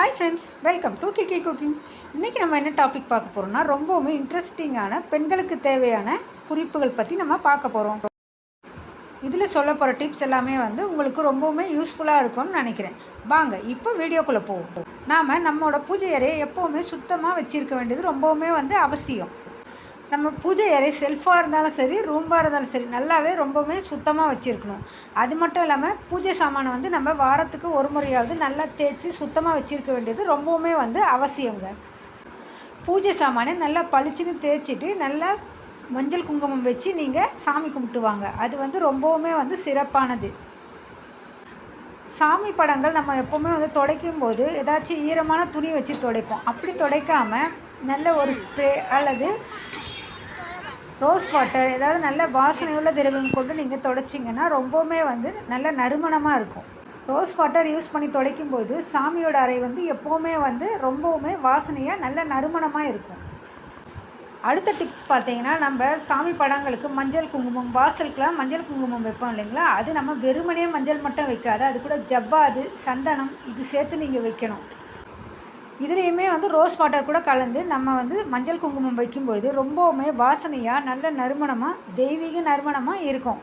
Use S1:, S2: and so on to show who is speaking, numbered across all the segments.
S1: Hi friends welcome to Kiki cooking இன்றைக்கி நம்ம என்ன டாபிக் பார்க்க போகிறோம்னா ரொம்பவுமே இன்ட்ரெஸ்டிங்கான பெண்களுக்கு தேவையான குறிப்புகள் பற்றி நம்ம பார்க்க போகிறோம் இதில் சொல்ல போகிற டிப்ஸ் எல்லாமே வந்து உங்களுக்கு ரொம்பவுமே யூஸ்ஃபுல்லாக இருக்கும்னு நினைக்கிறேன். வாங்க இப்போ வீடியோக்குள்ளே போவோம். நாம் நம்மளோட பூஜை அறையை எப்போவுமே சுத்தமாக வச்சுருக்க வேண்டியது ரொம்பவுமே வந்து அவசியம். நம்ம பூஜை அறை செல்ஃபாக இருந்தாலும் சரி ரூம்பாக இருந்தாலும் சரி நல்லாவே ரொம்பவுமே சுத்தமாக வச்சுருக்கணும். அது மட்டும் இல்லாமல் பூஜை சாமானை வந்து நம்ம வாரத்துக்கு ஒரு முறையாவது நல்லா தேய்ச்சி சுத்தமாக வச்சுருக்க வேண்டியது ரொம்பவுமே வந்து அவசியங்க. பூஜை சாமானை நல்லா பளிச்சுன்னு தேய்ச்சிட்டு நல்லா மஞ்சள் குங்குமம் வச்சு நீங்கள் சாமி கும்பிட்டுவாங்க அது வந்து ரொம்பவுமே வந்து சிறப்பானது. சாமி படங்கள் நம்ம எப்போவுமே வந்து துடைக்கும் போது ஏதாச்சும் ஈரமான துணி வச்சு துடைப்போம். அப்படி துடைக்காமல் நல்ல ஒரு ஸ்ப்ரே அல்லது ரோஸ் வாட்டர் ஏதாவது நல்ல வாசனையுள்ள திரவியம் கொண்டு நீங்கள் துடைச்சிங்கன்னா ரொம்பவுமே வந்து நல்ல நறுமணமாக இருக்கும். ரோஸ் வாட்டர் யூஸ் பண்ணி துடைக்கும் போது சாமியோட அறை வந்து எப்போவுமே வந்து ரொம்பவுமே வாசனையாக நல்ல நறுமணமாக இருக்கும். அடுத்த டிப்ஸ் பார்த்தீங்கன்னா நம்ம சாமி படங்களுக்கு மஞ்சள் குங்குமம் வாசலுக்கெலாம் மஞ்சள் குங்குமம் வைப்போம் இல்லைங்களா? அது நம்ம வெறுமனே மஞ்சள் மட்டும் வைக்காது. அது கூட ஜவ்வாது சந்தனம் இது சேர்த்து நீங்கள் வைக்கணும். இதுலேயுமே வந்து ரோஸ் வாட்டர் கூட கலந்து நம்ம வந்து மஞ்சள் குங்குமம் வைக்கும்பொழுது ரொம்பவுமே வாசனையாக நல்ல நறுமணமாக தெய்வீக நறுமணமாக இருக்கும்.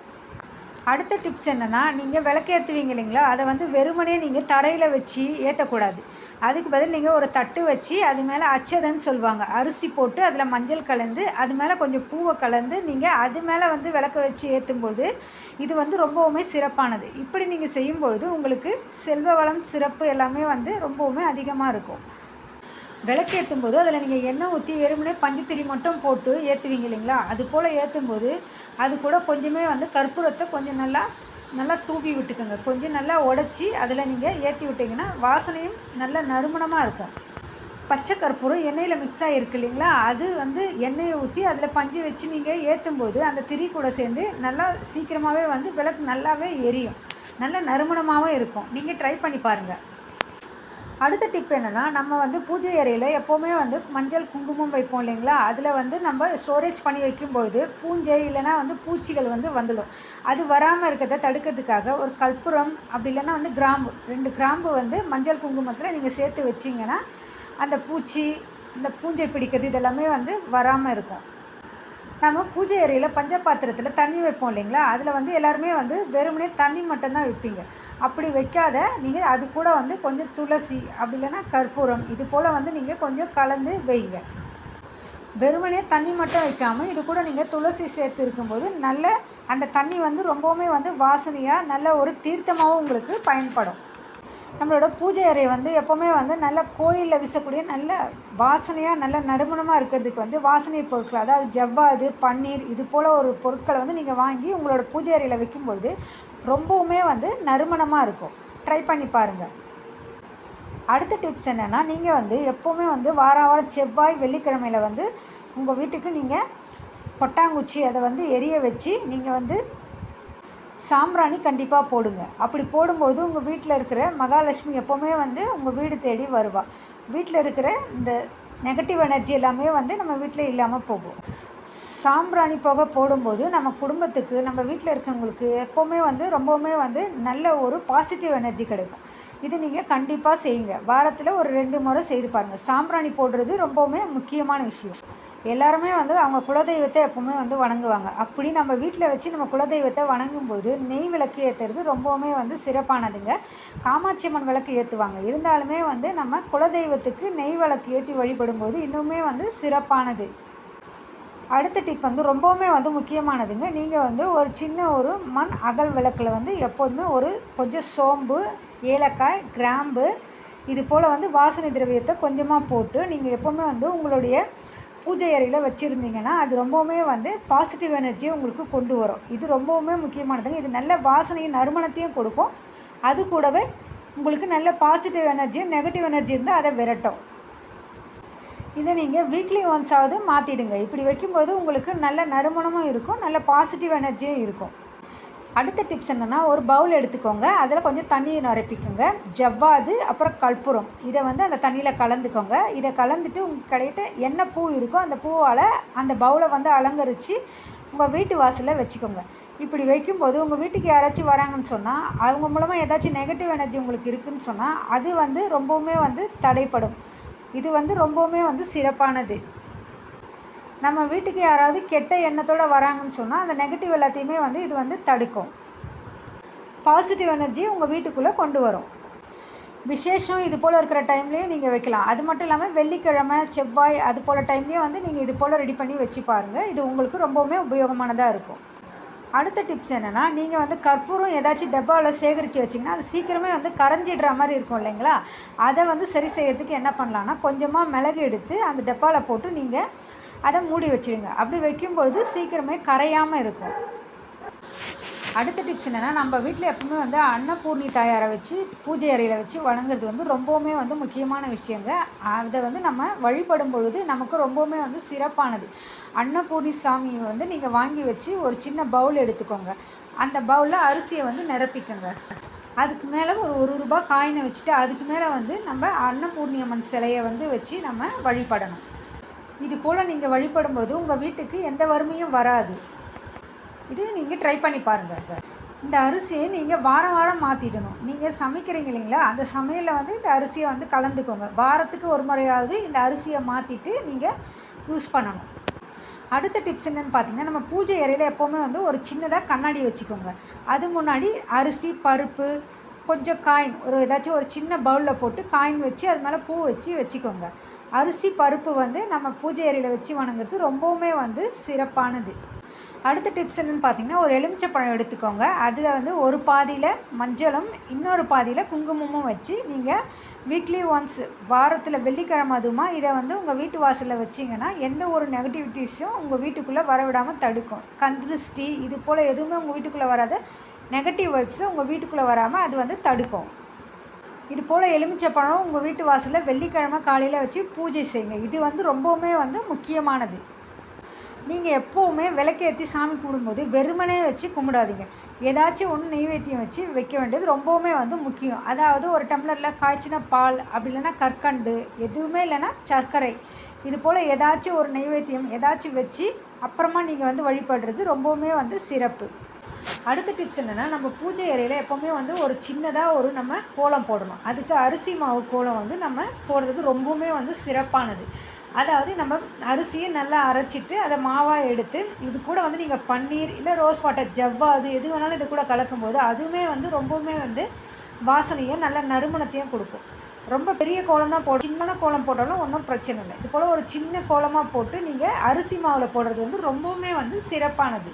S1: அடுத்த டிப்ஸ் என்னென்னா நீங்கள் விளக்கேற்றுவீங்க இல்லைங்களா? அதை வந்து வெறுமனே நீங்கள் தரையில் வச்சு ஏற்றக்கூடாது அதுக்கு பதில் நீங்கள் ஒரு தட்டு வச்சு அது மேலே அச்சதன்னு சொல்லுவாங்க. அரிசி போட்டு அதில் மஞ்சள் கலந்து அது மேலே கொஞ்சம் பூவை கலந்து நீங்கள் அது மேலே வந்து விளக்க வச்சு ஏற்றும்பொழுது இது வந்து ரொம்பவுமே சிறப்பானது. இப்படி நீங்கள் செய்யும்பொழுது உங்களுக்கு செல்வ வளம் சிறப்பு எல்லாமே வந்து ரொம்பவுமே அதிகமாக இருக்கும். விளக்கேற்றும் போது அதில் நீங்கள் எண்ணெய் ஊற்றி வெறுமனே பஞ்சுத்திரி மட்டும் போட்டு ஏற்றுவீங்க இல்லைங்களா? அது போல் ஏற்றும் போது அது கூட கொஞ்சமே வந்து கற்பூரத்தை கொஞ்சம் நல்லா நல்லா தூவி விட்டுக்கோங்க. கொஞ்சம் நல்லா உடச்சி அதில் நீங்கள் ஏற்றி விட்டிங்கன்னா வாசனையும் நல்ல நறுமணமாக இருக்கும். பச்சை கற்பூரம் எண்ணெயில் மிக்ஸ் ஆகிருக்கு இல்லைங்களா? அது வந்து எண்ணெயை ஊற்றி அதில் பஞ்சு வச்சு நீங்கள் ஏற்றும் போது அந்த திரி கூட சேர்ந்து நல்லா சீக்கிரமாகவே வந்து விளக்கு நல்லாவே எரியும். நல்ல நறுமணமாகவும் இருக்கும். நீங்கள் ட்ரை பண்ணி பாருங்கள் அடுத்த டிப் என்னென்னா நம்ம வந்து பூஜை அறையில் எப்போவுமே வந்து மஞ்சள் குங்குமம் வைப்போம் இல்லைங்களா? அதில் வந்து நம்ம ஸ்டோரேஜ் பண்ணி வைக்கும்பொழுது பூஞ்சை இல்லைனா வந்து பூச்சிகள் வந்து வந்துடும். அது வராமல் இருக்கிறத தடுக்கிறதுக்காக ஒரு கற்பூரம் அப்படி இல்லைன்னா வந்து கிராம்பு ரெண்டு கிராம்பு வந்து மஞ்சள் குங்குமத்தில் நீங்கள் சேர்த்து வச்சிங்கன்னா அந்த பூச்சி இந்த பூஞ்சை பிடிக்கிறது இதெல்லாமே வந்து வராமல் இருக்கும். நம்ம பூஜை அறையில் பஞ்ச பாத்திரத்தில் தண்ணி வைப்போம் இல்லைங்களா? அதில் வந்து எல்லாருமே வந்து வெறுமனே தண்ணி மட்டும்தான் வைப்பீங்க. அப்படி வைக்காத நீங்கள் அது கூட வந்து கொஞ்சம் துளசி அப்படி இல்லைன்னா கற்பூரம் இது போல் வந்து நீங்கள் கொஞ்சம் கலந்து வைங்க. வெறுமனே தண்ணி மட்டும் வைக்காமல் இது கூட நீங்கள் துளசி சேர்த்து இருக்கும்போது நல்ல அந்த தண்ணி வந்து ரொம்பவுமே வந்து வாசனையாக நல்ல ஒரு தீர்த்தமாகவும் உங்களுக்கு பயன்படும். நம்மளோட பூஜை அறை வந்து எப்போவுமே வந்து நல்ல கோயிலில் வீசக்கூடிய நல்ல வாசனையாக நல்ல நறுமணமாக இருக்கிறதுக்கு வந்து வாசனை பொருட்கள் அதாவது ஜவ்வாது பன்னீர் இது போல் ஒரு பொருட்களை வந்து நீங்கள் வாங்கி உங்களோட பூஜை அறையில் வைக்கும்பொழுது ரொம்பவுமே வந்து நறுமணமாக இருக்கும். ட்ரை பண்ணி பாருங்கள் அடுத்த டிப்ஸ் என்னென்னா நீங்கள் வந்து எப்போவுமே வந்து வார வாரம் செவ்வாய் வெள்ளிக்கிழமையில் வந்து உங்கள் வீட்டுக்கு நீங்கள் கொட்டாங்குச்சி அதை வந்து எரிய வச்சு நீங்கள் வந்து சாம்பிராணி கண்டிப்பாக போடுங்க. அப்படி போடும்போது உங்கள் வீட்டில் இருக்கிற மகாலட்சுமி எப்போவுமே வந்து உங்கள் வீடு தேடி வருவாள் வீட்டில் இருக்கிற இந்த நெகட்டிவ் எனர்ஜி எல்லாமே வந்து நம்ம வீட்டில் இல்லாமல் போகும். சாம்பிராணி புகை போடும்போது நம்ம குடும்பத்துக்கு நம்ம வீட்டில் இருக்கவங்களுக்கு எப்போவுமே வந்து ரொம்பவுமே வந்து நல்ல ஒரு பாசிட்டிவ் எனர்ஜி கிடைக்கும். இது நீங்கள் கண்டிப்பாக செய்யுங்க. வாரத்தில் ஒரு ரெண்டு முறை செய்து பாருங்கள் சாம்பிராணி போடுறது ரொம்பவுமே முக்கியமான விஷயம். எல்லாருமே வந்து அவங்க குலதெய்வத்தை எப்போவுமே வந்து வணங்குவாங்க. அப்படி நம்ம வீட்டில் வச்சு நம்ம குலதெய்வத்தை வணங்கும்போது நெய் விளக்கு ஏற்றுறது ரொம்பவுமே வந்து சிறப்பானதுங்க. காமாட்சி அம்மன் விளக்கு ஏற்றுவாங்க இருந்தாலுமே வந்து நம்ம குலதெய்வத்துக்கு நெய் விளக்கு ஏற்றி வழிபடும்போது இன்னுமே வந்து சிறப்பானது. அடுத்த டிப் வந்து ரொம்பவுமே வந்து முக்கியமானதுங்க. நீங்கள் வந்து ஒரு சின்ன ஒரு மண் அகல் விளக்கில் வந்து எப்போதுமே ஒரு கொஞ்சம் சோம்பு ஏலக்காய் கிராம்பு இது போல் வந்து வாசனை திரவியத்தை கொஞ்சமாக போட்டு நீங்கள் எப்போவுமே வந்து உங்களுடைய பூஜை அறையில் வச்சுருந்தீங்கன்னா அது ரொம்பவுமே வந்து பாசிட்டிவ் எனர்ஜியை உங்களுக்கு கொண்டு வரும். இது ரொம்பவுமே முக்கியமானதுங்க. இது நல்ல வாசனையும் நறுமணத்தையும் கொடுக்கும். அது கூடவே உங்களுக்கு நல்ல பாசிட்டிவ் எனர்ஜியும் நெகட்டிவ் எனர்ஜி இருந்தால் அதை விரட்டும். இதை நீங்கள் வீக்லி ஒன்ஸாவது மாற்றிடுங்க இப்படி வைக்கும்போது உங்களுக்கு நல்ல நறுமணமும் இருக்கும் நல்ல பாசிட்டிவ் எனர்ஜியும் இருக்கும். அடுத்த டிப்ஸ் என்னென்னா ஒரு பவுல் எடுத்துக்கோங்க. அதில் கொஞ்சம் தண்ணியை நிரப்பிக்கோங்க. ஜவ்வாது அப்புறம் கற்பூரம். இதை வந்து அந்த தண்ணியில் கலந்துக்கோங்க. இதை கலந்துட்டு உங்கள் கடையிட்ட என்ன பூ இருக்கோ அந்த பூவால் அந்த பவுலை வந்து அலங்கரித்து உங்கள் வீட்டு வாசலில் வச்சுக்கோங்க. இப்படி வைக்கும்போது உங்கள் வீட்டுக்கு யாராச்சும் வராங்கன்னு சொன்னால் அவங்க மூலமாக ஏதாச்சும் நெகட்டிவ் எனர்ஜி உங்களுக்கு இருக்குதுன்னு சொன்னால் அது வந்து ரொம்பவுமே வந்து தடைப்படும். இது வந்து ரொம்பவுமே வந்து சிறப்பானது. நம்ம வீட்டுக்கு யாராவது கெட்ட எண்ணத்தோடு வராங்கன்னு சொன்னால் அந்த நெகட்டிவ் எல்லாத்தையுமே வந்து இது வந்து தடுக்கும். பாசிட்டிவ் எனர்ஜி உங்கள் வீட்டுக்குள்ளே கொண்டு வரும். விசேஷம் இது போல் இருக்கிற டைம்லேயும் நீங்கள் வைக்கலாம். அது மட்டும் இல்லாமல் வெள்ளிக்கிழமை செவ்வாய் அது போல் டைம்லேயும் வந்து நீங்கள் இது போல் ரெடி பண்ணி வச்சு பாருங்கள் இது உங்களுக்கு ரொம்பவுமே உபயோகமானதாக இருக்கும். அடுத்த டிப்ஸ் என்னென்னா நீங்கள் வந்து கற்பூரம் ஏதாச்சும் டப்பாவில் சேகரித்து வச்சிங்கன்னா அது சீக்கிரமே வந்து கரைஞ்சிடுற மாதிரி இருக்கும் இல்லைங்களா? அதை வந்து சரி செய்யறதுக்கு என்ன பண்ணலான்னா கொஞ்சமாக மிளகு எடுத்து அந்த டப்பாவில் போட்டு நீங்கள் அதை மூடி வச்சுடுங்க. அப்படி வைக்கும்பொழுது சீக்கிரமே கரையாமல் இருக்கும். அடுத்த டிப்ஸ் என்னென்னா நம்ம வீட்டில் எப்பவுமே வந்து அன்னபூர்ணி தாயாரை வச்சு பூஜை அறையில் வச்சு வணங்குறது வந்து ரொம்பவுமே வந்து முக்கியமான விஷயங்க. அதை வந்து நம்ம வழிபடும் பொழுது நமக்கு ரொம்பவுமே வந்து சிறப்பானது. அன்னபூர்ணி சாமியை வந்து நீங்கள் வாங்கி வச்சு ஒரு சின்ன பவுல் எடுத்துக்கோங்க. அந்த பவுலில் அரிசியை வந்து நிரப்பிக்கோங்க. அதுக்கு மேலே ஒரு ஒரு ரூபா காயினை வச்சுட்டு அதுக்கு மேலே வந்து நம்ம அன்னபூர்ணி அம்மன் சிலையை வந்து வச்சு நம்ம வழிபடணும். இது போல் நீங்கள் வழிபடும்போது உங்கள் வீட்டுக்கு எந்த வறுமையும் வராது. இது நீங்கள் ட்ரை பண்ணி பாருங்கள் இந்த அரிசியை நீங்கள் வாரம் வாரம் மாற்றிடணும் நீங்கள் சமைக்கிறீங்க இல்லைங்களா? அந்த சமையலில் வந்து இந்த அரிசியை வந்து கலந்துக்கோங்க. வாரத்துக்கு ஒரு முறையாவது இந்த அரிசியை மாற்றிட்டு நீங்கள் யூஸ் பண்ணணும். அடுத்த டிப்ஸ் என்னென்னு பார்த்தீங்கன்னா நம்ம பூஜை அறையில் எப்போவுமே வந்து ஒரு சின்னதாக கண்ணாடி வச்சுக்கோங்க. அது முன்னாடி அரிசி பருப்பு கொஞ்சம் காயின் ஒரு ஏதாச்சும் ஒரு சின்ன பவுலில் போட்டு காயின் வச்சு அது மேலே பூ வச்சு வச்சுக்கோங்க. அரிசி பருப்பு வந்து நம்ம பூஜை அறையில் வச்சு வணங்குறது ரொம்பவுமே வந்து சிறப்பானது. அடுத்த டிப்ஸ் என்னென்னு பார்த்தீங்கன்னா ஒரு எலுமிச்சப்பழம் எடுத்துக்கோங்க. அதில் வந்து ஒரு பாதியில் மஞ்சளும் இன்னொரு பாதியில் குங்குமமும் வச்சு நீங்கள் வீக்லி ஒன்ஸ் வாரத்தில் வெள்ளிக்கிழமை அதுவுமா இதை வந்து உங்கள் வீட்டு வாசலில் வச்சிங்கன்னா எந்த ஒரு நெகட்டிவிட்டிஸும் உங்கள் வீட்டுக்குள்ளே வரவிடாமல் தடுக்கும். கந்திருஷ்டி இது போல் எதுவுமே உங்கள் வீட்டுக்குள்ளே வராத. நெகட்டிவ் வைப்ஸை உங்கள் வீட்டுக்குள்ளே வராமல் அது வந்து தடுக்கும். இது போல் எலுமிச்சை பழம் உங்கள் வீட்டு வாசலில் வெள்ளிக்கிழமை காலையில் வச்சு பூஜை செய்யுங்க. இது வந்து ரொம்பவுமே வந்து முக்கியமானது. நீங்கள் எப்போவுமே விளக்கேற்றி சாமி கும்பிடும்போது வெறுமனே வச்சு கும்பிடாதீங்க. ஏதாச்சும் ஒன்று நெய்வேத்தியம் வச்சு வைக்க வேண்டியது ரொம்பவுமே வந்து முக்கியம். அதாவது ஒரு டம்ளரில் காய்ச்சின பால் அப்படி இல்லைன்னா கற்கண்டு எதுவுமே இல்லைன்னா சர்க்கரை. இது போல் ஏதாச்சும் ஒரு நெய்வேத்தியம் ஏதாச்சும் வச்சு அப்புறமா நீங்கள் வந்து வழிபடுறது ரொம்பவுமே வந்து சிறப்பு. அடுத்த டிப்ஸ் என்னென்னா நம்ம பூஜை அறையில் எப்போவுமே வந்து ஒரு சின்னதாக ஒரு நம்ம கோலம் போடணும். அதுக்கு அரிசி மாவு கோலம் வந்து நம்ம போடுறது ரொம்பவுமே வந்து சிறப்பானது. அதாவது நம்ம அரிசியை நல்லா அரைச்சிட்டு அதை மாவாக எடுத்து இது கூட வந்து நீங்கள் பன்னீர் இல்லை ரோஸ் வாட்டர் ஜவ்வா அது எது வேணாலும் இது கூட கலக்கும்போது அதுவுமே வந்து ரொம்பவுமே வந்து வாசனையும் நல்ல நறுமணத்தையும் கொடுக்கும். ரொம்ப பெரிய கோலம் தான் போட சின்ன கோலம் போட்டாலும் ஒன்றும் பிரச்சனை இல்லை. இது போல் ஒரு சின்ன கோலமாக போட்டு நீங்கள் அரிசி மாவில் போடுறது வந்து ரொம்பவுமே வந்து சிறப்பானது.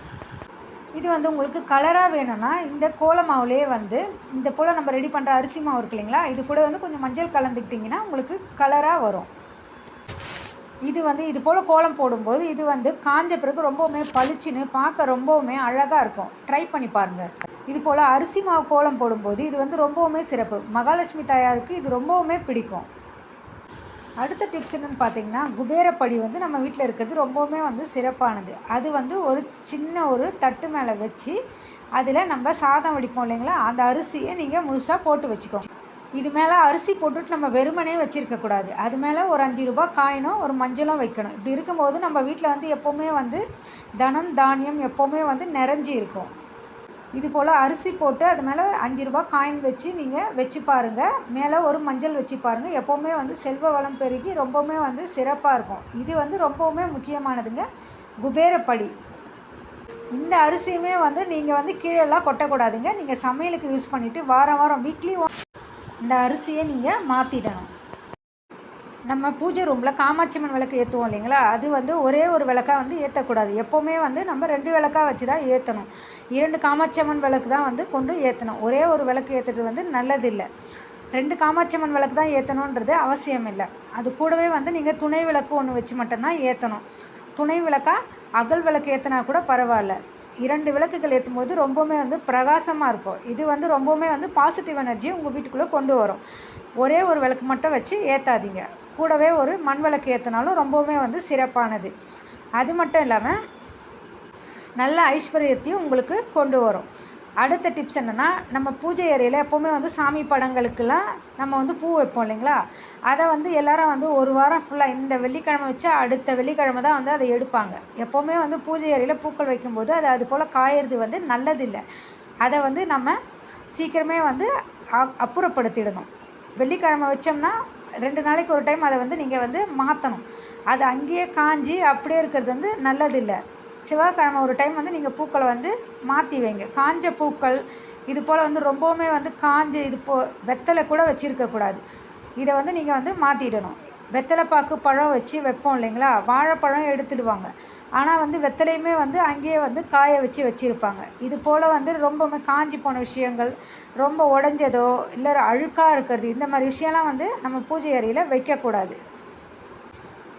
S1: இது வந்து உங்களுக்கு கலராக வேணும்னா இந்த கோல மாவுலேயே வந்து இந்த போல் நம்ம ரெடி பண்ணுற அரிசி மாவு இருக்கு இல்லைங்களா? இது கூட வந்து கொஞ்சம் மஞ்சள் கலந்துக்கிட்டிங்கன்னா உங்களுக்கு கலராக வரும். இது வந்து இது போல் கோலம் போடும்போது இது வந்து காஞ்ச பிறகு ரொம்பவுமே பளிச்சுன்னு பார்க்க ரொம்பவுமே அழகாக இருக்கும். ட்ரை பண்ணி பாருங்கள் இது போல் அரிசி மாவு கோலம் போடும்போது இது வந்து ரொம்பவுமே சிறப்பு. மகாலட்சுமி தாயாருக்கு இது ரொம்பவுமே பிடிக்கும். அடுத்த டிப்ஸ் என்னென்னு பார்த்தீங்கன்னா குபேரப்படி வந்து நம்ம வீட்டில் இருக்கிறது ரொம்பவுமே வந்து சிறப்பானது. அது வந்து ஒரு சின்ன ஒரு தட்டு மேலே வச்சு அதில் நம்ம சாதம் வடிப்போம் இல்லைங்களா? அந்த அரிசியை நீங்கள் முழுசாக போட்டு வச்சுக்கோங்க. இது மேலே அரிசி போட்டுட்டு நம்ம வெறுமனே வச்சுருக்கக்கூடாது அது மேலே ஒரு அஞ்சு ரூபா காயினும் ஒரு மஞ்சளும் வைக்கணும். இப்படி இருக்கும்போது நம்ம வீட்டில் வந்து எப்போவுமே வந்து தனம் தானியம் எப்போவுமே வந்து நிறைஞ்சி இருக்கும். இது போல் அரிசி போட்டு அது மேலே அஞ்சு ரூபா காயின் வச்சு நீங்கள் வச்சு பாருங்கள் மேலே ஒரு மஞ்சள் வச்சு பாருங்கள் எப்போவுமே வந்து செல்வ வளம் பெருகி ரொம்பவுமே வந்து சிறப்பாக இருக்கும். இது வந்து ரொம்பவுமே முக்கியமானதுங்க. குபேரப்படி. இந்த அரிசியுமே வந்து நீங்கள் வந்து கீழெல்லாம் கொட்டக்கூடாதுங்க. நீங்கள் சமையலுக்கு யூஸ் பண்ணிவிட்டு வாரம் வாரம் வீக்லி இந்த அரிசியை நீங்கள் மாற்றிடணும் நம்ம பூஜை ரூமில் காமாட்சியம்மன் விளக்கு ஏற்றுவோம் இல்லைங்களா? அது வந்து ஒரே ஒரு விளக்காக வந்து ஏற்றக்கூடாது எப்போவுமே வந்து நம்ம ரெண்டு விளக்காக வச்சு தான் ஏற்றணும் இரண்டு காமாட்சியம்மன் விளக்கு தான் வந்து கொண்டு ஏற்றணும் ஒரே ஒரு விளக்கு ஏற்றுறது வந்து நல்லதில்லை. ரெண்டு காமாட்சியம்மன் விளக்கு தான் ஏற்றணுன்றது அவசியம் இல்லை அது கூடவே வந்து நீங்கள் துணை விளக்கு ஒன்று வச்சு மட்டும்தான் ஏற்றணும் துணை விளக்காக அகல் விளக்கு ஏற்றினா கூட பரவாயில்ல. இரண்டு விளக்குகள் ஏற்றும் போது ரொம்பவுமே வந்து பிரகாசமாக இருக்கும். இது வந்து ரொம்பவுமே வந்து பாசிட்டிவ் எனர்ஜி உங்கள் வீட்டுக்குள்ளே கொண்டு வரும். ஒரே ஒரு விளக்கு மட்டும் வச்சு ஏற்றாதீங்க கூடவே ஒரு மண் விளக்கு ஏற்றினாலும் ரொம்பவுமே வந்து சிறப்பானது. அது மட்டும் இல்லாமல் நல்ல ஐஸ்வர்யத்தையும் உங்களுக்கு கொண்டு வரும். அடுத்த டிப்ஸ் என்னென்னா நம்ம பூஜை அறையில் எப்போவுமே வந்து சாமி படங்களுக்கெல்லாம் நம்ம வந்து பூ வைப்போம் இல்லைங்களா? அதை வந்து எல்லாரும் வந்து ஒரு வாரம் ஃபுல்லாக இந்த வெள்ளிக்கிழமை வச்சா அடுத்த வெள்ளிக்கிழமை தான் வந்து அதை எடுப்பாங்க. எப்போவுமே வந்து பூஜை அறையில் பூக்கள் வைக்கும்போது அது அது போல் காயறது வந்து நல்லதில்லை. அதை வந்து நம்ம சீக்கிரமே வந்து அப்புறப்படுத்திடணும். வெள்ளிக்கிழமை வச்சோம்னா ரெண்டு நாளைக்கு ஒரு டைம் அதை வந்து நீங்கள் வந்து மாற்றணும் அது அங்கேயே காஞ்சி அப்படியே இருக்கிறது வந்து நல்லதில்லை. செவ்வாய்க்கிழமை ஒரு டைம் வந்து நீங்கள் பூக்களை வந்து மாற்றி வைங்க. காஞ்ச பூக்கள் இது போல் வந்து ரொம்பவுமே வந்து காஞ்ச இது போ வெத்தலை கூட வச்சுருக்கக்கூடாது. இதை வந்து நீங்கள் வந்து மாற்றிடணும் வெத்தலை பாக்கு பழம் வச்சு வைப்போம் இல்லைங்களா? வாழைப்பழம் எடுத்துடுவாங்க. ஆனால் வந்து வெத்தலையுமே வந்து அங்கேயே வந்து காய வச்சு வச்சுருப்பாங்க. இது போல் வந்து ரொம்பவுமே காஞ்சி போன விஷயங்கள் ரொம்ப உடஞ்சதோ இல்லை அழுக்காக இருக்கிறது இந்த மாதிரி விஷயம்லாம் வந்து நம்ம பூஜை அறையில் வைக்கக்கூடாது.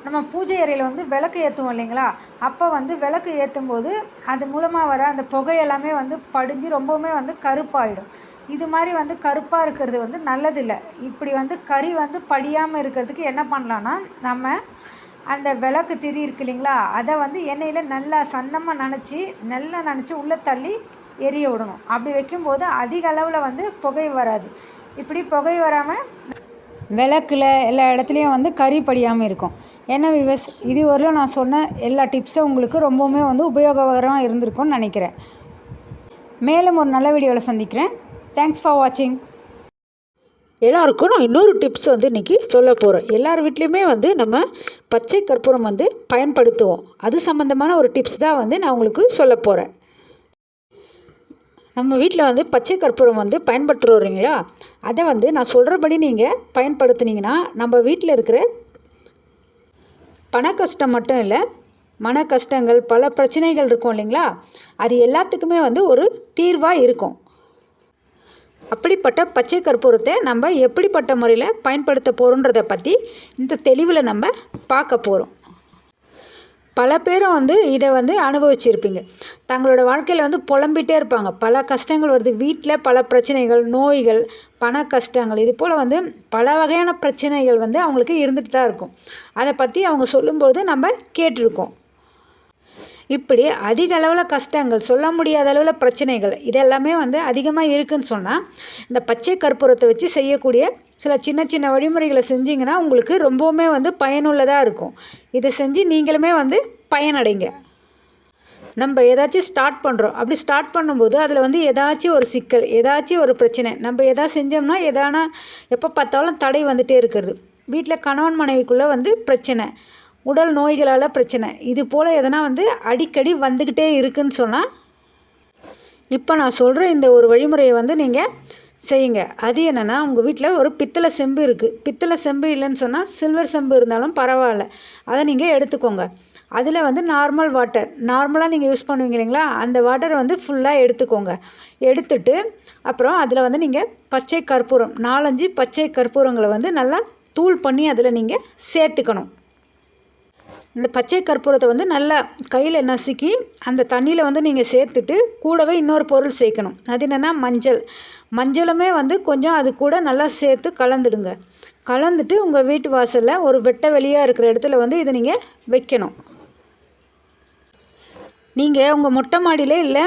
S1: நம்ம பூஜை அறையில் வந்து விளக்கு ஏற்றுவோம் இல்லைங்களா? அப்போ வந்து விளக்கு ஏற்றும் போது அது மூலமாக வர அந்த புகை எல்லாமே வந்து படிஞ்சு ரொம்பவுமே வந்து கருப்பாயிடும். இது மாதிரி வந்து கருப்பாக இருக்கிறது வந்து நல்லதில்லை. இப்படி வந்து கறி வந்து படியாமல் இருக்கிறதுக்கு என்ன பண்ணலான்னா நம்ம அந்த விளக்கு திரி இருக்கு இல்லைங்களா அதை வந்து எண்ணெயில் நல்லா சன்னமாக நினச்சி நல்லா நினச்சி உள்ளே தள்ளி எரிய விடணும். அப்படி வைக்கும்போது அதிக அளவில் வந்து புகை வராது. இப்படி புகை வராமல் விளக்கில் எல்லா இடத்துலையும் வந்து கறி படியாமல் இருக்கும். என்ன விவஸ் இது வரலும் நான் சொன்ன எல்லா டிப்ஸும் உங்களுக்கு ரொம்பவுமே வந்து உபயோககரமாக இருந்திருக்கும்னு நினைக்கிறேன். மேலும் ஒரு நல்ல வீடியோவில் சந்திக்கிறேன். தேங்க்ஸ் ஃபார் வாட்சிங்
S2: எல்லாருக்கும் நான் இன்னொரு டிப்ஸ் வந்து இன்றைக்கி சொல்ல போகிறோம் எல்லார் வீட்லேயுமே வந்து நம்ம பச்சை கற்பூரம் வந்து பயன்படுத்துவோம். அது சம்மந்தமான ஒரு டிப்ஸ் தான் வந்து நான் உங்களுக்கு சொல்ல போகிறேன் நம்ம வீட்டில் வந்து பச்சை கற்பூரம் வந்து பயன்படுத்துகிறோங்களா அதை வந்து நான் சொல்கிறபடி நீங்கள் பயன்படுத்துனீங்கன்னா நம்ம வீட்டில் இருக்கிற பண கஷ்டம் மட்டும் இல்லை மன கஷ்டங்கள் பல பிரச்சனைகள் இருக்கும் இல்லைங்களா? அது எல்லாத்துக்குமே வந்து ஒரு தீர்வாக இருக்கும். அப்படிப்பட்ட பச்சை கற்பூரத்தை நம்ம எப்படிப்பட்ட முறையில் பயன்படுத்த போகிறோன்றதை பற்றி இந்த தெளிவில் நம்ம பார்க்க போகிறோம் பல பேரும் வந்து இதை வந்து அனுபவிச்சிருப்பீங்க. தங்களோட வாழ்க்கையில் வந்து புலம்பிகிட்டே இருப்பாங்க. பல கஷ்டங்கள் வருது. வீட்டில் பல பிரச்சனைகள் நோய்கள் பண கஷ்டங்கள் இது போல் வந்து பல வகையான பிரச்சனைகள் வந்து அவங்களுக்கு இருந்துட்டு தான் இருக்கும். அதை பற்றி அவங்க சொல்லும்போது நம்ம கேட்டிருக்கோம். இப்படி அதிக அளவில் கஷ்டங்கள் சொல்ல முடியாத அளவில் பிரச்சனைகள் இதெல்லாமே வந்து அதிகமாக இருக்குன்னு சொன்னால் இந்த பச்சை கற்பூரத்தை வச்சு செய்யக்கூடிய சில சின்ன சின்ன வழிமுறைகளை செஞ்சிங்கன்னா உங்களுக்கு ரொம்பவுமே வந்து பயனுள்ளதாக இருக்கும். இதை செஞ்சு நீங்களுமே வந்து பயனடைங்க. நம்ம ஏதாச்சும் ஸ்டார்ட் பண்ணுறோம் அப்படி ஸ்டார்ட் பண்ணும்போது அதில் வந்து ஏதாச்சும் ஒரு சிக்கல் ஏதாச்சும் ஒரு பிரச்சனை நம்ம எதா செஞ்சோம்னா எதானா எப்போ பார்த்தாலும் தடை வந்துகிட்டே இருக்கிறது. வீட்டில் கணவன் மனைவிக்குள்ளே வந்து பிரச்சனை. உடல் நோய்களால் பிரச்சனை. இது போல் எதனா வந்து அடிக்கடி வந்துக்கிட்டே இருக்குன்னு சொன்னால் இப்போ நான் சொல்கிற இந்த ஒரு வழிமுறையை வந்து நீங்கள் செய்யுங்க. அது என்னென்னா உங்கள் வீட்டில் ஒரு பித்தளை செம்பு இருக்குது பித்தளை செம்பு இல்லைன்னு சொன்னால் சில்வர் செம்பு இருந்தாலும் பரவாயில்ல. அதை நீங்கள் எடுத்துக்கோங்க. அதில் வந்து நார்மல் வாட்டர் நார்மலாக நீங்கள் யூஸ் பண்ணுவீங்க இல்லைங்களா? அந்த வாட்டரை வந்து ஃபுல்லாக எடுத்துக்கோங்க. எடுத்துட்டு அப்புறம் அதில் வந்து நீங்கள் பச்சை கற்பூரம் நாலஞ்சு பச்சை கற்பூரங்களை வந்து நல்லா தூள் பண்ணி அதில் நீங்கள் சேர்த்துக்கணும். இந்த பச்சை கற்பூரத்தை வந்து நல்லா கையில் நசுக்கி அந்த தண்ணியில் வந்து நீங்கள் சேர்த்துட்டு கூடவே இன்னொரு பொருள் சேர்க்கணும். அது என்னென்னா மஞ்சள். மஞ்சளுமே வந்து கொஞ்சம் அது கூட நல்லா சேர்த்து கலந்துடுங்க. கலந்துட்டு உங்கள் வீட்டு வாசலில் ஒரு வெட்ட வெளியாக இருக்கிற இடத்துல வந்து இதை நீங்கள் வைக்கணும். நீங்கள் உங்கள் மொட்டை மாடியிலே இல்லை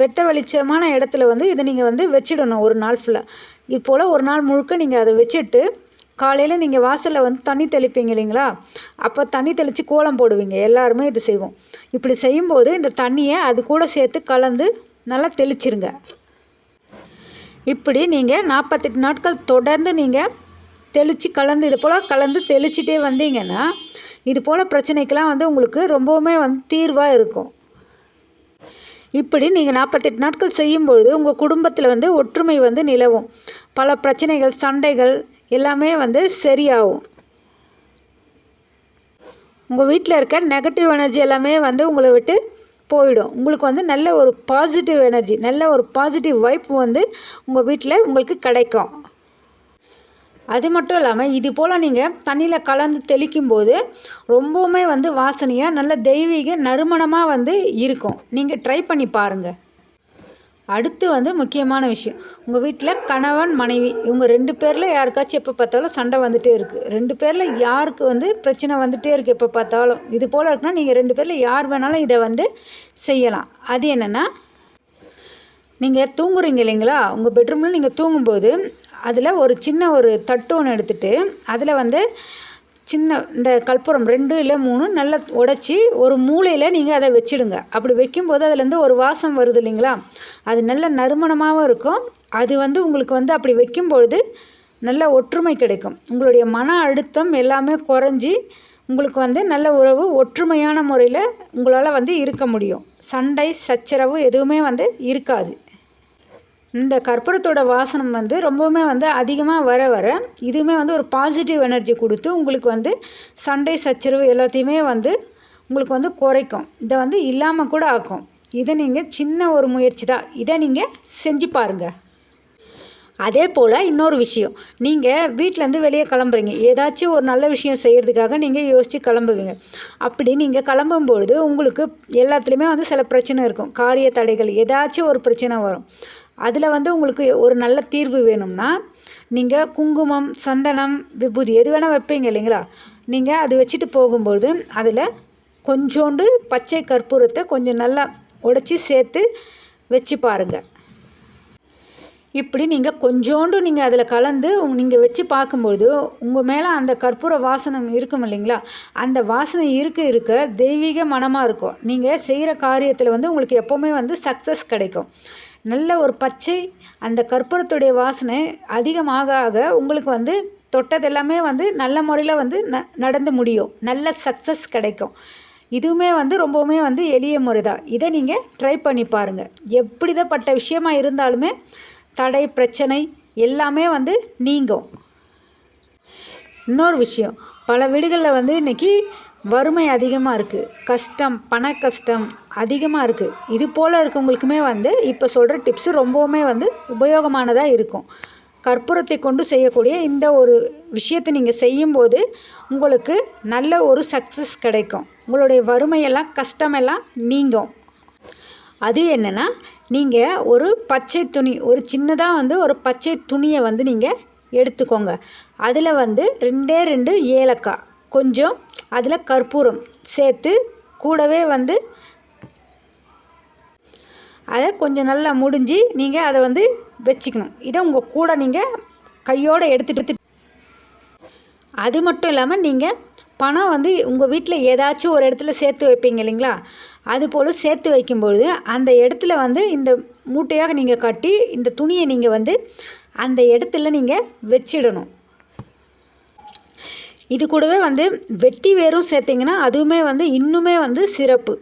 S2: வெட்ட வெளிச்சமான இடத்துல வந்து இதை நீங்கள் வந்து வச்சிடணும் ஒரு நாள் ஃபுல்லாக இப்போல் ஒரு நாள் முழுக்க நீங்கள் அதை வச்சுட்டு காலையில் நீங்கள் வாசலில் வந்து தண்ணி தெளிப்பீங்க இல்லைங்களா? அப்போ தண்ணி தெளித்து கோலம் போடுவீங்க. எல்லாருமே இது செய்வோம். இப்படி செய்யும்போது இந்த தண்ணியை அது கூட சேர்த்து கலந்து நல்லா தெளிச்சிருங்க. இப்படி நீங்கள் நாற்பத்தெட்டு நாட்கள் தொடர்ந்து நீங்கள் தெளித்து கலந்து இது போல் கலந்து தெளிச்சிட்டே வந்தீங்கன்னா இது போல் பிரச்சனைக்கெலாம் வந்து உங்களுக்கு ரொம்பவுமே வந்து தீர்வாக இருக்கும். இப்படி நீங்கள் நாற்பத்தெட்டு நாட்கள் செய்யும்பொழுது உங்கள் குடும்பத்தில் வந்து ஒற்றுமை வந்து நிலவும். பல பிரச்சனைகள் சண்டைகள் எல்லாமே வந்து சரியாகும். உங்கள் வீட்டில் இருக்க நெகட்டிவ் எனர்ஜி எல்லாமே வந்து உங்களை விட்டு போயிடும். உங்களுக்கு வந்து நல்ல ஒரு பாசிட்டிவ் எனர்ஜி நல்ல ஒரு பாசிட்டிவ் வைப் வந்து உங்கள் வீட்டில் உங்களுக்கு கிடைக்கும். அது மட்டும் இல்லாமல் இது போல் நீங்கள் தண்ணியில் கலந்து தெளிக்கும் போது ரொம்பவுமே வந்து வாசனையாக நல்ல தெய்வீக நறுமணமாக வந்து இருக்கும். நீங்கள் ட்ரை பண்ணி பாருங்கள் அடுத்து வந்து முக்கியமான விஷயம். உங்கள் வீட்டில் கணவன் மனைவி இவங்க ரெண்டு பேரில் யாருக்காச்சும் எப்போ பார்த்தாலும் சண்டை வந்துகிட்டே இருக்குது ரெண்டு பேரில் யாருக்கு வந்து பிரச்சனை வந்துகிட்டே இருக்குது எப்போ பார்த்தாலும். இது போல் இருக்குன்னா நீங்கள் ரெண்டு பேரில் யார் வேணாலும் இதை வந்து செய்யலாம். அது என்னென்னா நீங்கள் தூங்குறீங்க இல்லைங்களா? உங்கள் பெட்ரூமில் நீங்கள் தூங்கும்போது அதில் ஒரு சின்ன ஒரு தட்டு ஒன்று எடுத்துகிட்டு அதில் வந்து சின்ன இந்த கற்பூரம் ரெண்டு இல்லை மூணு நல்லா உடச்சி ஒரு மூலையில் நீங்கள் அதை வச்சிடுங்க. அப்படி வைக்கும்போது அதுலேருந்து ஒரு வாசம் வருது இல்லைங்களா? அது நல்ல நறுமணமாகவும் இருக்கும். அது வந்து உங்களுக்கு வந்து அப்படி வைக்கும்பொழுது நல்ல ஒற்றுமை கிடைக்கும். உங்களுடைய மன அழுத்தம் எல்லாமே குறைஞ்சி உங்களுக்கு வந்து நல்ல உறவு ஒற்றுமையான முறையில் உங்களால் வந்து இருக்க முடியும். சண்டை சச்சரவு எதுவுமே வந்து இருக்காது. இந்த கற்பூரத்தோட வாசனம் வந்து ரொம்பவுமே வந்து அதிகமாக வர வர இதுவுமே வந்து ஒரு பாசிட்டிவ் எனர்ஜி கொடுத்து உங்களுக்கு வந்து சண்டை சச்சரவு எல்லாத்தையுமே வந்து உங்களுக்கு வந்து குறைக்கும். இதை வந்து இல்லாமல் கூட ஆக்கும். இதை நீங்கள் சின்ன ஒரு முயற்சி தான். இதை நீங்கள் செஞ்சு பாருங்கள் அதே போல் இன்னொரு விஷயம். நீங்கள் வீட்டிலேருந்து வெளியே கிளம்புறீங்க. ஏதாச்சும் ஒரு நல்ல விஷயம் செய்கிறதுக்காக நீங்கள் யோசித்து கிளம்புவீங்க. அப்படி நீங்கள் கிளம்பும்பொழுது உங்களுக்கு எல்லாத்துலேயுமே வந்து சில பிரச்சனை இருக்கும். காரிய தடைகள் ஏதாச்சும் ஒரு பிரச்சனை வரும். அதில் வந்து உங்களுக்கு ஒரு நல்ல தீர்வு வேணும்னா நீங்கள் குங்குமம் சந்தனம் விபூதி எது வேணால் வைப்பீங்க இல்லைங்களா? நீங்கள் அது வச்சுட்டு போகும்போது அதில் கொஞ்சோண்டு பச்சை கற்பூரத்தை கொஞ்சம் நல்லா உடச்சி சேர்த்து வச்சு பாருங்கள் இப்படி நீங்கள் கொஞ்சோண்டு நீங்கள் அதில் கலந்து நீங்கள் வச்சு பார்க்கும்போது உங்கள் மேலே அந்த கற்பூர வாசனம் இருக்கும் இல்லைங்களா? அந்த வாசனை இருக்க இருக்க தெய்வீக மனமாக இருக்கும். நீங்கள் செய்கிற காரியத்தில் வந்து உங்களுக்கு எப்போவுமே வந்து சக்ஸஸ் கிடைக்கும். நல்ல ஒரு பச்சை அந்த கற்பூரத்துடைய வாசனை அதிகமாக ஆக உங்களுக்கு வந்து தொட்டது எல்லாமே வந்து நல்ல முறையில் வந்து ந நடந்து முடியும். நல்ல சக்ஸஸ் கிடைக்கும். இதுவுமே வந்து ரொம்பவுமே வந்து எளிய முறை தான் இதை நீங்கள் ட்ரை பண்ணி பாருங்கள் எப்படிதப்பட்ட விஷயமா இருந்தாலுமே தடை பிரச்சனை எல்லாமே வந்து நீங்கும். இன்னொரு விஷயம். பல வீடுகளில் வந்து இன்றைக்கி வறுமை அதிகமாக இருக்குது கஷ்டம் பண கஷ்டம் அதிகமாக இருக்குது இது போல் இருக்கவங்களுக்குமே வந்து இப்போ சொல்கிற டிப்ஸு ரொம்பவுமே வந்து உபயோகமானதாக இருக்கும். கற்பூரத்தை கொண்டு செய்யக்கூடிய இந்த ஒரு விஷயத்தை நீங்கள் செய்யும்போது உங்களுக்கு நல்ல ஒரு சக்ஸஸ் கிடைக்கும். உங்களுடைய வறுமையெல்லாம் கஷ்டமெல்லாம் நீங்கும். அது என்னென்னா நீங்கள் ஒரு பச்சை துணி ஒரு சின்னதாக வந்து ஒரு பச்சை துணியை வந்து நீங்கள் எடுத்துக்கோங்க. அதில் வந்து ரெண்டே ரெண்டு ஏலக்காய் கொஞ்சம் அதில் கற்பூரம் சேர்த்து கூடவே வந்து அதை கொஞ்சம் நல்லா முடிஞ்சு நீங்கள் அதை வந்து வச்சுக்கணும். இதை உங்கள் கூட நீங்கள் கையோடு எடுத்துகிட்டு அது மட்டும் இல்லாமல் நீங்கள் பணம் வந்து உங்கள் வீட்டில் ஏதாச்சும் ஒரு இடத்துல சேர்த்து வைப்பீங்க இல்லைங்களா? அது போல் சேர்த்து வைக்கும்பொழுது அந்த இடத்துல வந்து இந்த மூட்டையாக நீங்கள் கட்டி இந்த துணியை நீங்கள் வந்து அந்த இடத்துல நீங்கள் வச்சிடணும். இது கூடவே வந்து வெட்டி வேரும் சேர்த்திங்கன்னா அதுவுமே வந்து இன்னுமே வந்து சிறப்பு.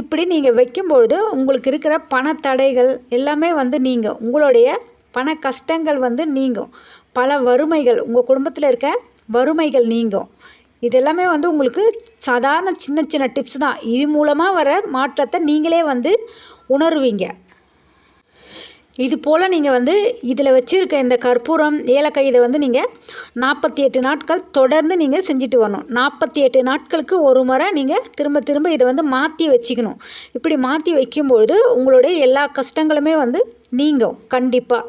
S2: இப்படி நீங்கள் வைக்கும்பொழுது உங்களுக்கு இருக்கிற பண தடைகள் எல்லாமே வந்து நீங்கள் உங்களுடைய பண கஷ்டங்கள் வந்து நீங்கும். பல வறுமைகள் உங்கள் குடும்பத்தில் இருக்க வறுமைகள் நீங்கும். இதெல்லாமே வந்து உங்களுக்கு சாதாரண சின்ன சின்ன டிப்ஸ் தான். இது மூலமாக வர மாற்றத்தை நீங்களே வந்து உணர்வீங்க. இது போல் நீங்கள் வந்து இதில் வச்சுருக்க இந்த கற்பூரம் ஏலக்காய் இதை வந்து நீங்கள் நாற்பத்தி எட்டு நாட்கள் தொடர்ந்து நீங்கள் செஞ்சுட்டு வரணும். நாற்பத்தி எட்டு நாட்களுக்கு ஒரு முறை நீங்கள் திரும்ப திரும்ப இதை வந்து மாற்றி வச்சுக்கணும். இப்படி மாற்றி வைக்கும்பொழுது உங்களுடைய எல்லா கஷ்டங்களுமே வந்து நீங்கும். கண்டிப்பாக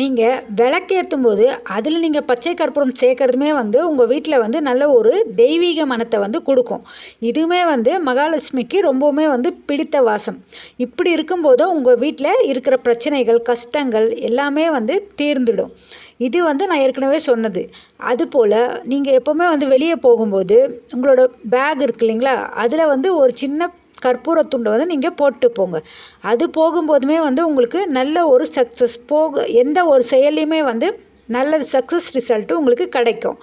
S2: நீங்கள் விளக்கேற்றும் போது அதில் நீங்கள் பச்சை கற்பூரம் சேர்க்கறதுமே வந்து உங்கள் வீட்டில் வந்து நல்ல ஒரு தெய்வீக மனத்தை வந்து கொடுக்கும். இதுவுமே வந்து மகாலட்சுமிக்கு ரொம்பவுமே வந்து பிடித்த வாசம். இப்படி இருக்கும்போது உங்கள் வீட்டில் இருக்கிற பிரச்சனைகள் கஷ்டங்கள் எல்லாமே வந்து தீர்ந்துடும். இது வந்து நான் ஏற்கனவே சொன்னது. அதுபோல் நீங்கள் எப்போவுமே வந்து வெளியே போகும்போது உங்களோட பேக் இருக்கு இல்லைங்களா? அதில் வந்து ஒரு சின்ன கற்பூரத்துண்டு வந்து நீங்கள் போட்டு போங்க அது போகும்போதுமே வந்து உங்களுக்கு நல்ல ஒரு சக்ஸஸ் போக எந்த ஒரு செயல்லையுமே வந்து நல்ல சக்ஸஸ் ரிசல்ட்டு உங்களுக்கு கிடைக்கும்.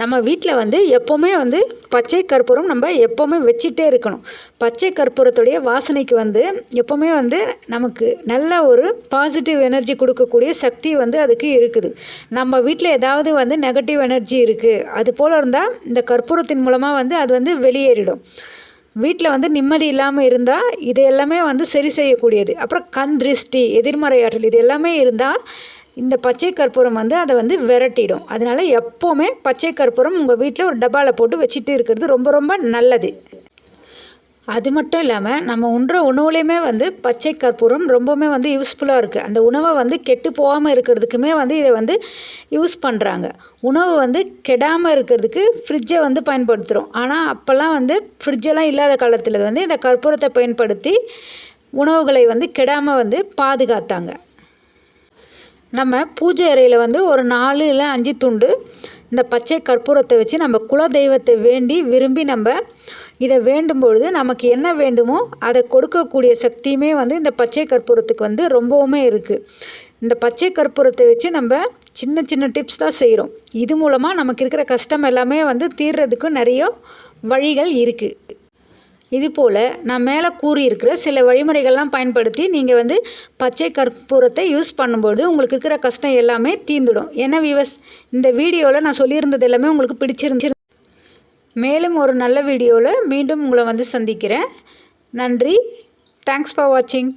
S2: நம்ம வீட்டில் வந்து எப்போவுமே வந்து பச்சை கற்பூரம் நம்ம எப்போவுமே வச்சுட்டே இருக்கணும். பச்சை கற்பூரத்துடைய வாசனைக்கு வந்து எப்போவுமே வந்து நமக்கு நல்ல ஒரு பாசிட்டிவ் எனர்ஜி கொடுக்கக்கூடிய சக்தி வந்து அதுக்கு இருக்குது. நம்ம வீட்டில் ஏதாவது வந்து நெகட்டிவ் எனர்ஜி இருக்குது அது போல் இருந்தால் இந்த கற்பூரத்தின் மூலமாக வந்து அது வந்து வெளியேறிடும். வீட்டில் வந்து நிம்மதி இல்லாமல் இருந்தால் இது எல்லாமே வந்து சரி செய்யக்கூடியது. அப்புறம் கண் திருஷ்டி எதிர்மறை ஆற்றல் இது எல்லாமே இருந்தால் இந்த பச்சை கற்பூரம் வந்து அதை வந்து விரட்டிடும். அதனால் எப்போவுமே பச்சை கற்பூரம் உங்கள் வீட்டில் ஒரு டப்பாவில் போட்டு வச்சுட்டு இருக்கிறது ரொம்ப ரொம்ப நல்லது. அது மட்டும் இல்லாமல் நம்ம உண்ற உணவுலேயுமே வந்து பச்சை கற்பூரம் ரொம்பவுமே வந்து யூஸ்ஃபுல்லாக இருக்குது அந்த உணவை வந்து கெட்டு போகாமல் இருக்கிறதுக்குமே வந்து இதை வந்து யூஸ் பண்ணுறாங்க உணவு வந்து கெடாமல் இருக்கிறதுக்கு ஃப்ரிட்ஜை வந்து பயன்படுத்துகிறோம் ஆனால் அப்போல்லாம் வந்து ஃப்ரிட்ஜெல்லாம் இல்லாத காலத்தில் வந்து இந்த கற்பூரத்தை பயன்படுத்தி உணவுகளை வந்து கெடாமல் வந்து பாதுகாத்தாங்க. நம்ம பூஜை அறையில் வந்து ஒரு நாலு இல்லை அஞ்சு துண்டு இந்த பச்சை கற்பூரத்தை வச்சு நம்ம குல தெய்வத்தை வேண்டி விரும்பி நம்ம இதை வேண்டும் பொழுது நமக்கு என்ன வேண்டுமோ அதை கொடுக்கக்கூடிய சக்தியுமே வந்து இந்த பச்சை கற்பூரத்துக்கு வந்து ரொம்பவுமே இருக்குது இந்த பச்சை கற்பூரத்தை வச்சு நம்ம சின்ன சின்ன டிப்ஸ் தான் செய்கிறோம் இது மூலமாக நமக்கு இருக்கிற கஷ்டம் எல்லாமே வந்து தீர்றதுக்கு நிறைய வழிகள் இருக்குது இது போல் நான் மேலே கூறியிருக்கிற சில வழிமுறைகள்லாம் பயன்படுத்தி நீங்கள் வந்து பச்சை கற்பூரத்தை யூஸ் பண்ணும்போது உங்களுக்கு இருக்கிற கஷ்டம் எல்லாமே தீர்ந்துடும். ஏன்னா விவஸ் இந்த வீடியோவில் நான் சொல்லியிருந்தது எல்லாமே உங்களுக்கு பிடிச்சிருந்துச்சு. மேலும் ஒரு நல்ல வீடியோவில் மீண்டும் உங்களை வந்து சந்திக்கிறேன். நன்றி. தேங்க்ஸ் ஃபார் வாட்சிங்